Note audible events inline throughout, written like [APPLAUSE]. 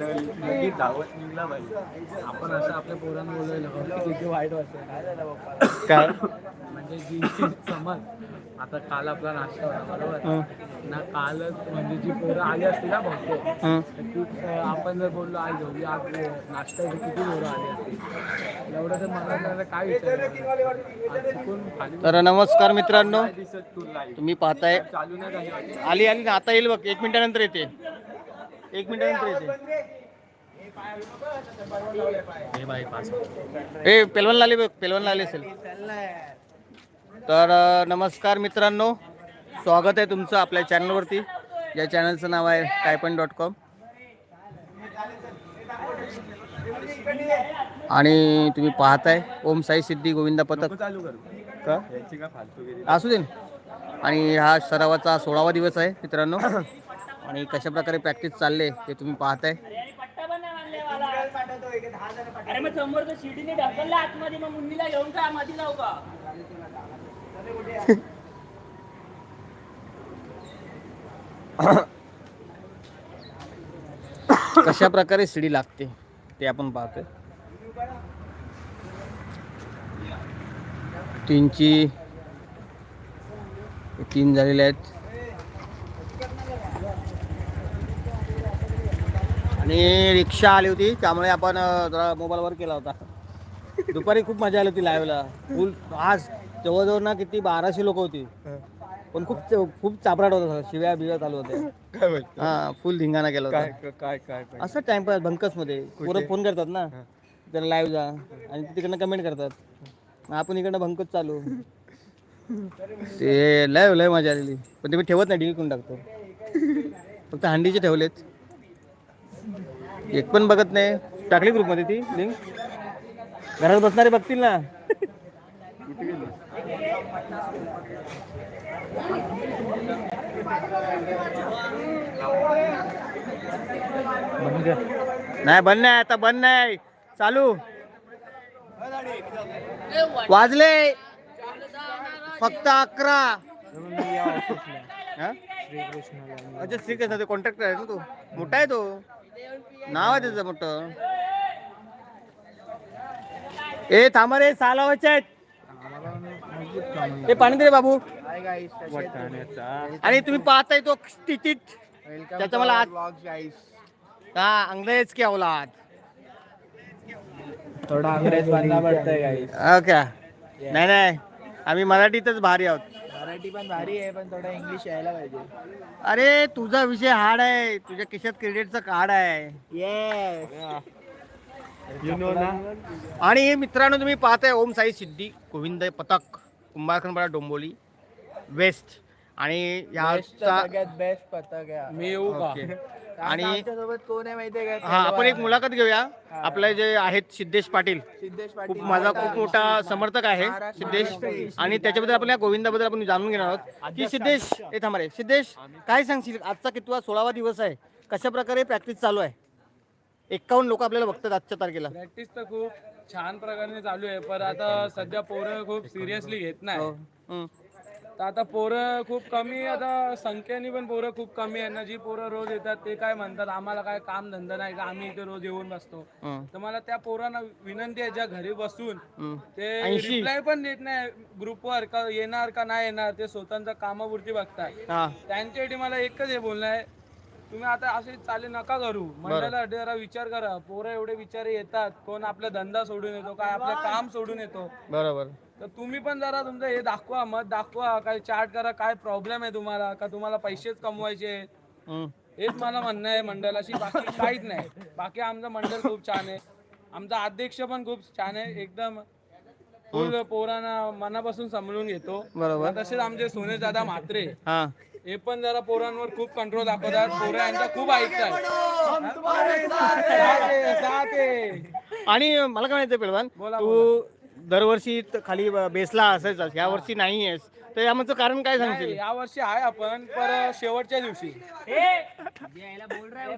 निघला पाहिजे. आपण असं आपल्या पोरांना बोलायला की किती वाईट वाटतं काय? म्हणजे जी समज आता काल आपला नाश्ता होता बरोबर? ना कालच म्हणजे जी पोरं आली असती ना बहुतेक. तर ती अं, आपण जर बोललो आज घेऊ आज नाश्ता इथे किती पोरं आली असती एवढं तर मला काय विचार तर नमस्कार मित्रांनो. तुम्ही पाहताय. चालू नाही आली आली आता येईल बघ एक मिनिटानंतर येते. एक मिनिटानंतर येते हे ए पेलवण आले बघ पेलवण आले असेल. तर नमस्कार मित्रांनो. स्वागत आहे तुमचं आपल्या चॅनलवरती या चॅनलचं नाव आहे कायपण डॉट कॉम. आणि तुम्ही पाहताय ओम साई सिद्धी गोविंदा पथक. का? असू दे. आणि हा सरावाचा सोळावा दिवस आहे मित्रांनो. [CLEARS THROAT] आणि कशा प्रकारे प्रॅक्टिस चालले ते तुम्ही पाहताय. कशा प्रकारे शिडी लागते ते आपण पाहतोय. तीनची तीन झालेले आहेत. आणि रिक्षा आली होती त्यामुळे आपण जरा मोबाईलवर केला होता. दुपारी खूप मजा आली होती लाईव्हला फुल आज जवळजवळ ना किती बाराशे लोक होती. पण खूप खूप चापराट होता शिव्या बिव्या चालू होत्या. काय हा फुल धिंगाणा केला होता. काय काय काय काय असं टाइमपास बंकसमध्ये. पोरं फोन करतात ना. त्याला लाईव्ह जा आणि ते तिकडनं कमेंट करतात. मग आपण इकडनं भंकच चालू. ते लय लय मजा आलेली. पण ते मी ठेवत नाही डिलीट करून टाकतो. फक्त हंडीचे ठेवलेत. एक पण बघत नाही. टाकली ग्रुपमध्ये ती लिंक घरात बसणारे बघतील ना. नाही बंद नाही आता बंद नाही. चालू. वाजले. फक्त अकरा? अच्छा श्रीकृष्ण कॉन्ट्रॅक्टर आहे ना तो? मोठा आहे तो. नाव आहे त्याचं मोठं. ए थांबा रे सहा लावायचे आहेत. ए पाणी दे रे बाबू. आणि तुम्ही पाहताय तो स्थितीत. त्याचा मला आज हा अंग्रेज की औलाद. थोडा अंग्रेज बनना पडतंय ओके नाही नाही. आम्ही मराठीतच भारी आहोत. मराठी पण भारी आहे पण थोडा इंग्लिश यायला पाहिजे. अरे तुझा विषय हार्ड आहे. तुझ्या खिशात क्रेडिटचं कार्ड आहे. यु नो ना? आणि मित्रांनो तुम्ही पाहताय ओम साई सिद्धी गोविंद पथक कुंभारखंडपाडा डोंबोली वेस्ट. आणि ह्याचा सगळ्यात बेस्ट पथक आहे. मी येऊ का? आणि सोबत कोण आहे माहितीये का? हा आपण एक मुलाखत घेऊया. आपले जे आहेत सिद्धेश पाटील. सिद्धेश खूप माझा खूप मोठा समर्थक आहे सिद्धेश. आणि त्याच्याबद्दल आपण या गोविंदाबद्दल आपण जाणून घेणार आहोत. की सिद्धेश हे थांबा रे. सिद्धेश काय सांगशील? आजचा कितवा सोळावा दिवस आहे. कशा प्रकारे प्रॅक्टिस चालू आहे? एक्कावन्न लोक आपल्याला बघतात आजच्या तारखेला. प्रॅक्टिस तर खूप छान प्रकारे चालू आहे पण आता सध्या पोरं खूप सिरियसली घेत नाही. हो. हम्म. तर आता पोरं खूप कमी आता संख्येने पण पोरं खूप कमी आहे ना. जी पोरं रोज येतात ते काय म्हणतात आम्हाला काय काम धंदा नाही का? आम्ही इथे रोज येऊन बसतो. तर मला त्या पोरांना विनंती आहे ज्या घरी बसून. ते 80. रिप्लाय पण देत नाही. ग्रुपवर का येणार का नाही येणार ते स्वतःच्या कामापुरती बघतात. हा. त्यांच्यासाठी मला एकच हे बोलणं आहे. तुम्ही आता असे चाले नका करू. मंडळाला जरा विचार करा. पोरं एवढे विचार येतात. कोण आपला धंदा सोडून येतो काय आपलं काम सोडून येतो. बरोबर. तर तुम्ही पण जरा तुमचं हे दाखवा मत दाखवा. काय चार्ट करा काय प्रॉब्लेम आहे तुम्हाला? का तुम्हाला पैसेच कमवायचे आहेत? हेच मला म्हणणं आहे मंडळाशी. बाकी काहीच नाही. बाकी आमचं मंडळ खूप छान आहे. आमचा अध्यक्ष पण खूप छान आहे. एकदम फुल पोरांना मनापासून समजून घेतो. बरोबर. तसेच आमचे सोनेश दादा म्हात्रे. हा. हे पण जरा पोरांवर खूप कंट्रोल दाखवतात. पोरं यांचा खूप ऐकतात. साथे, साथे. आणि मला काय माहिती पेलवान बोला, तू दरवर्षी त- खाली ब- बेसला असायचास या वर्षी नाही आहेस तर यामागचं कारण काय सांगशील? या वर्षी आहे आपण पर शेवटच्या दिवशी.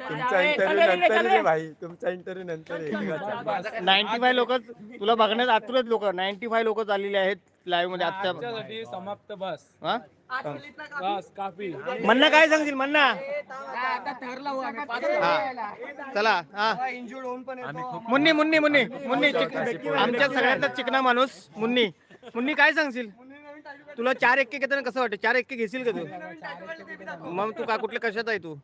तुमचा इंटरव्ह्यू नंतर रे भाई. तुमचा इंटरव्ह्यू नंतर आहे. नाईन्टी फाय लोक तुला बघण्यात आतुरच लोक. नाईन्टी फाय लोक चाललेले आहेत लाईव्हमध्ये आजच्या आजच्यासाठी समाप्त बस. हा? बस काफी. म्हणणं काय सांगशील म्हणणं हा चला हा. मुन्नी मुन्नी मुन्नी मुन्नी आमच्या सगळ्यातला चिकना माणूस. मुन्नी. मुन्नी काय सांगशील? तुला चार एक्के घेताना कसं वाटतं? चार एक्के घेशील का तू? मग तू का कुठल्या कशात आहे तू?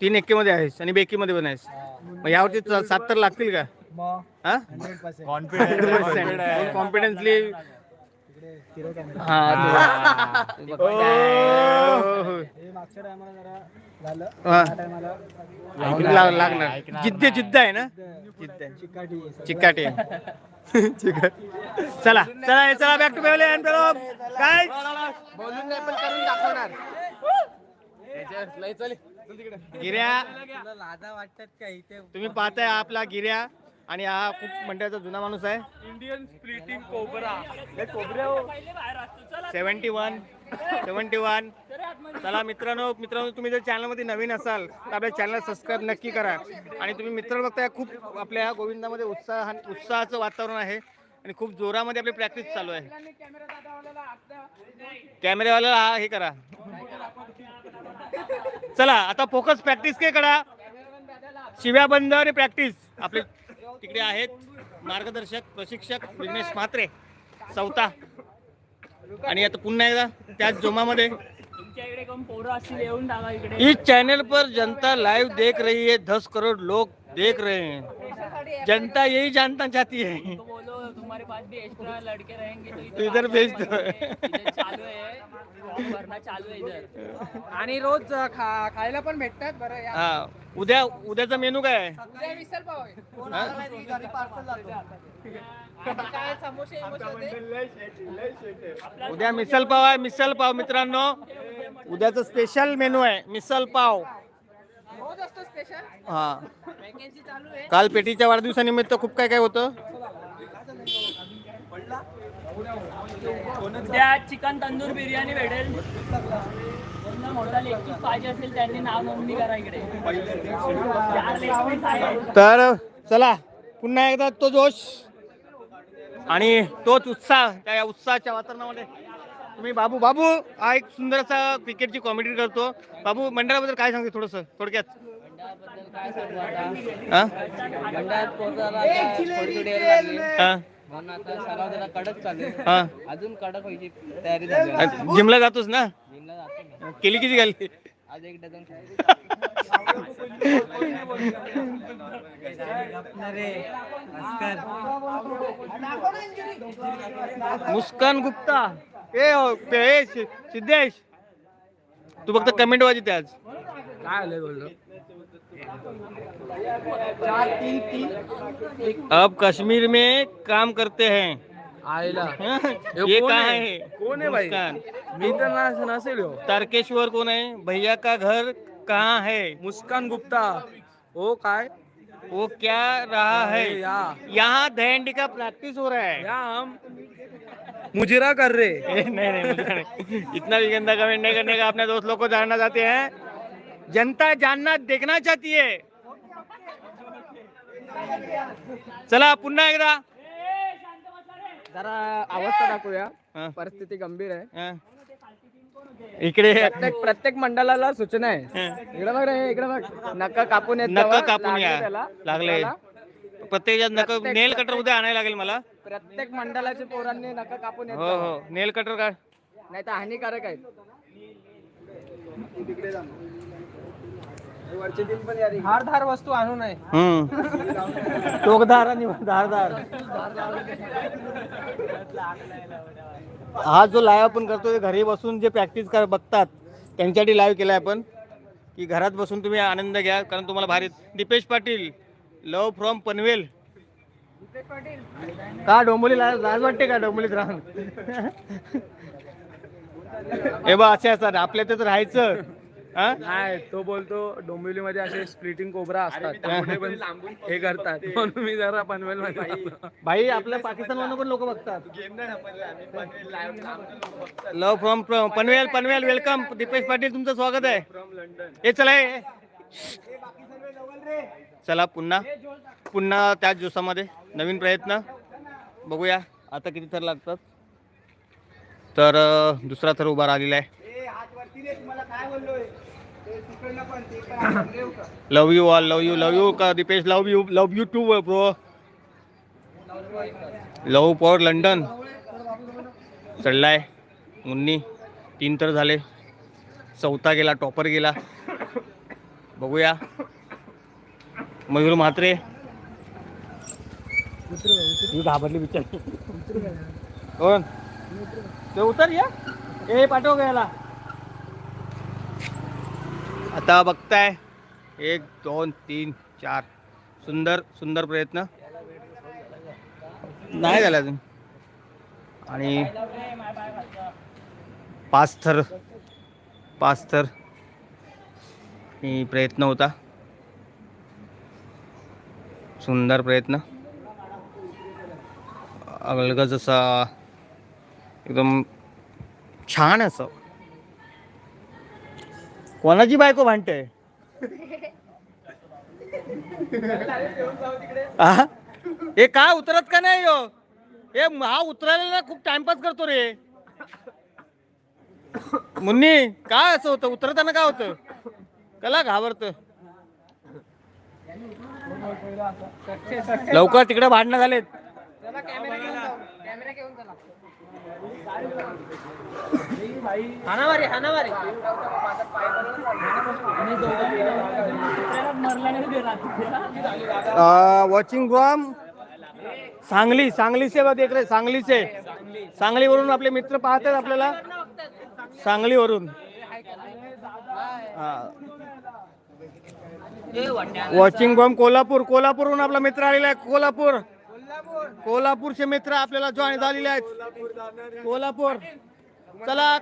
तीन एक्के मध्ये आहेस आणि बेकी मध्ये पण आहेस. मग यावरती सात तर लागतील का? हा? कॉन्फिडन्सली हा तू- ओ, हा. लाग- लागणार. जिद्द जिद्द आहे ना? जिद्द आहे. चिकाटी आहे. चिकाटी चला चला हे चला बॅक टू फॅमिली काय बोलून नाही पण करून दाखवणार. गिऱ्या. तुम्ही पाहताय आपला गिऱ्या. आणि हा खूप मंडळाचा जुना माणूस आहे. Indian splitting cobra. असतो चला सेव्हन्टी वन सेव्हन्टी वन. चला मित्रांनो मित्रांनो तुम्ही जर चॅनलमध्ये नवीन असाल तर आपल्या चॅनल सबस्क्राईब नक्की करा. आणि तुम्ही मित्र बघताय खूप आपल्या गोविंदामध्ये उत्साह उत्साहाचं वातावरण आहे. आणि खूप जोरामध्ये आपली प्रॅक्टिस चालू आहे. कॅमेरेवाल्याला हा हे करा. चला आता फोकस प्रॅक्टिस काय करा. शिव्या बंद आणि प्रॅक्टिस आपले तिकडे आहेत मार्गदर्शक प्रशिक्षक विघ्नेश म्हात्रे चौथा आणि आता पुन्हा एकदा त्याच जोमामध्ये इस चैनल पर जनता लाइव देख रही है दस करोड़ लोग देख रहे हैं। जनता यही जानना चाहती है। तुम्हारे पास भी एक्स्ट्रा लड़के रहेंगे तो इधर भेज दो। इधर चालू है। भरना चालू है इधर। आणि रोज खा खायला पण भेटतात बरं या हा उद्या उद्याचा मेनू काय आहे? उद्या मिसल पाव आहे. हा? समोसे उद्या मिसल पाव आहे मिसल पाव मित्रांनो. उद्याचं स्पेशल मेनू आहे मिसल पाव. रोज असतो स्पेशल हा. वॅकन्सी चालू आहे. काल पेटीच्या वाढदिवसानिमित्त खूप काय काय होतं? उद्या चिकन तंदूर बिर्याणी भेटेल. ज्यांना मोठा लेग पीस पाहिजे असेल त्यांनी नाव नोंदणी करा इकडे. चार लेग पीस आहे तर चला पुन्हा एकदा तो जोश आणि तोच उत्साह त्या या उत्साहाच्या वातावरणामध्ये. तुम्ही बाबू बाबू हा एक सुंदरसा क्रिकेटची कॉमेडी करतो. बाबू मंडळाबद्दल काय सांगते थोडस थोडक्यात? हा? हा? म्हणून आता सराव जरा कडक चालू आहे. हा. अजून कडक व्हायची तयारी झाली आहे. जिमला जातोस ना जिमला जातो मी. केली किती घालली आज एक डझन. मुस्कान गुप्ता ए सि- सिद्धेश तू फक्त कमेंट वाजित आज काय आलंय बोललो अब कश्मीर में काम करते हैं। आईला ये कोण कहाँ? है? कोण आहे बाई? मुस्कान। मी तर ना- नसेल ह्यो. तारकेश्वर कौन है? भैया का घर कहाँ है? मुस्कान गुप्ता। हो? काय वो क्या रहा है? यहाँ दहंडी का प्रैक्टिस हो रहा है। या हम मुजरा कर रहे। [LAUGHS] नहीं नहीं नहीं। इतना भी गंदा कमेंट नहीं करने का। अपने दोस्त लोग को जानना चाहते हैं। जनता जानना देखना चाहती है चला पुन्हा एकदा. जरा अवस्था दाखवूया. परिस्थिती गंभीर आहे. हा. इकडे प्रत्येक प्रत्येक मंडळाला सूचना आहे. हा. इकडे बघ रे इकडे बघ. नका कापून येत नका. कापून लागले या. त्याला. लागले. प्रत्येक नक नेल कटर उद्या आणायला लागेल मला. प्रत्येक मंडळाच्या पोरांनी नका कापून येत हो. हो. नेल कटर का? नाही तर हानिकारक आहेत. धारधार वस्तू आणू नये. हम्म. टोकदार आणि धारदार हा जो लाईव्ह आपण करतोय घरी बसून जे प्रॅक्टिस कर बघतात त्यांच्यासाठी लाईव्ह केलाय आपण. की घरात बसून तुम्ही आनंद घ्या कारण तुम्हाला भारी दीपेश पाटील लव फ्रॉम पनवेल. का डोंबोली लाज वाटते का डोंबोलीत राहून? [LAUGHS] हे बा असे असतात. आपल्या तर राहायचं. नाही तो बोलतो डोंबिवली मध्ये असे स्प्लिटिंग कोबरा असतात. त्यामुळे पण [LAUGHS] हे करतात. म्हणून मी जरा [LAUGHS] पनवेल मध्ये. भाई आपल्या पाकिस्तान पण लोक बघतात? Love from Panvel Panvel welcome Dipesh Patil तुमचं स्वागत आहे. हे चला हे. चला पुन्हा. पुन्हा त्याच दिवसामध्ये. नवीन प्रयत्न. बघूया आता किती थर लागतात. तर दुसरा थर उभा राहिलेला आहे. Love you all love you love you का? Dipesh love you love you too bro love for London चढलाय. Munni तीन तर झाले. चौथा गेला टॉपर गेला. बघूया. मयूर म्हात्रे. घाबरली बिचार. कोण? ते उतर या. ए पाठव गेला आता बघताय. एक दोन तीन चार. सुंदर सुंदर प्रयत्न. नाही झाला अजून. आणि पाच थर पाच थर. प्रयत्न होता. सुंदर प्रयत्न. अलगज असा एकदम छान असं. कोणाची बायको भांडते? ए हे का उतरत का नाही हो? हे हा उतरायला खूप टाइमपास करतो रे. मुन्नी काय असं होतं? उतरताना काय होतं? कला घाबरत. लवकर तिकडे भांडणं झालेत. वॉचिंग फ्रॉम सांगली सांगली से बघ रे सांगली से. सांगलीवरून आपले मित्र पाहतात आपल्याला. सांगलीवरून. वॉचिंग फ्रॉम कोल्हापूर कोल्हापूरहून आपला मित्र आलेला आहे कोल्हापूर. कोल्हापूरचे मित्र आपल्याला जॉईन झालेले आहेत. कोल्हापूर. चला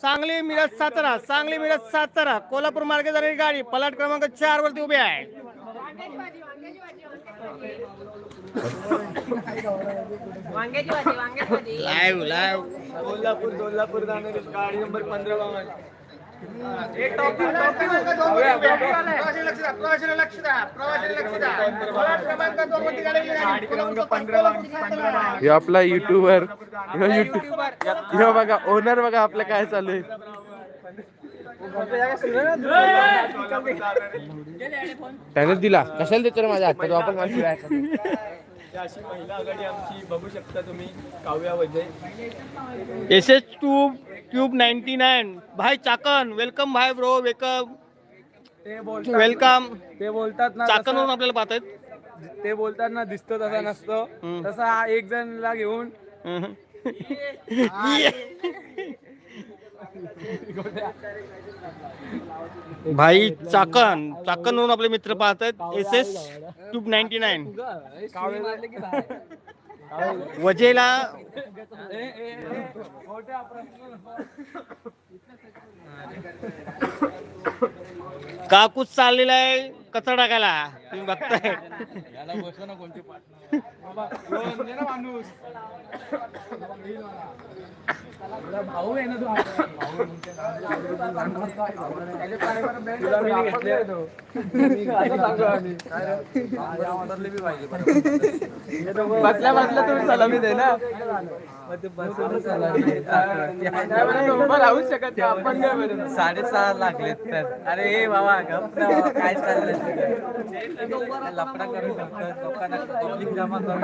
सांगली मिरज सातारा सांगली मिरज सातारा. कोल्हापूर मार्गे जाणारी गाडी पलाट क्रमांक चार वरती उभी आहे. Live live. कोल्हापूर कोल्हापूर जाणारी गाडी नंबर पंधरा हे आपला युट्यूबर युट्यूब बघा ओनर बघा आपलं काय चालू आहे. त्यानेच दिला. कशाला देतो रे माझ्या हातात वापस शिवाय अशी महिला आघाडी आमची बघू शकता तुम्ही Kavya वजय. S H two tube ninety nine भाई चाकन वेलकम भाई ब्रो वेलकम ते बोलतात वेलकम ते बोलतात ना चाकनवरून तसं- आपल्याला पाहतायत. ते बोलतात ना दिसतो तसा नसतो. तसा एक जणला घेऊन [LAUGHS] भाई चाकण चाकण म्हणून आपले मित्र पाहतात S S tube ninety nine वजेला काकूच चाललेला आहे? कचरा टाकायला. तुम्ही बघताय. भाऊ आहे ना तुला मी घेतले तो असं सांगू आम्ही बसल्या बसल्या तुम्ही सलामी दे. ना राहूच शकत साडेसहा लागलेत तर. अरे ए बाबा गप ना बाबा, काय चाललंय? लफडा करू शकतो लोकांना पब्लिक जमा करू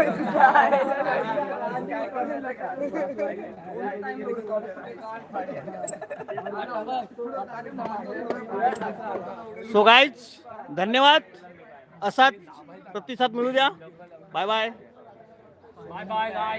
सो गाईज धन्यवाद. असाच प्रतिसाद मिळू द्या. Bye bye bye bye bye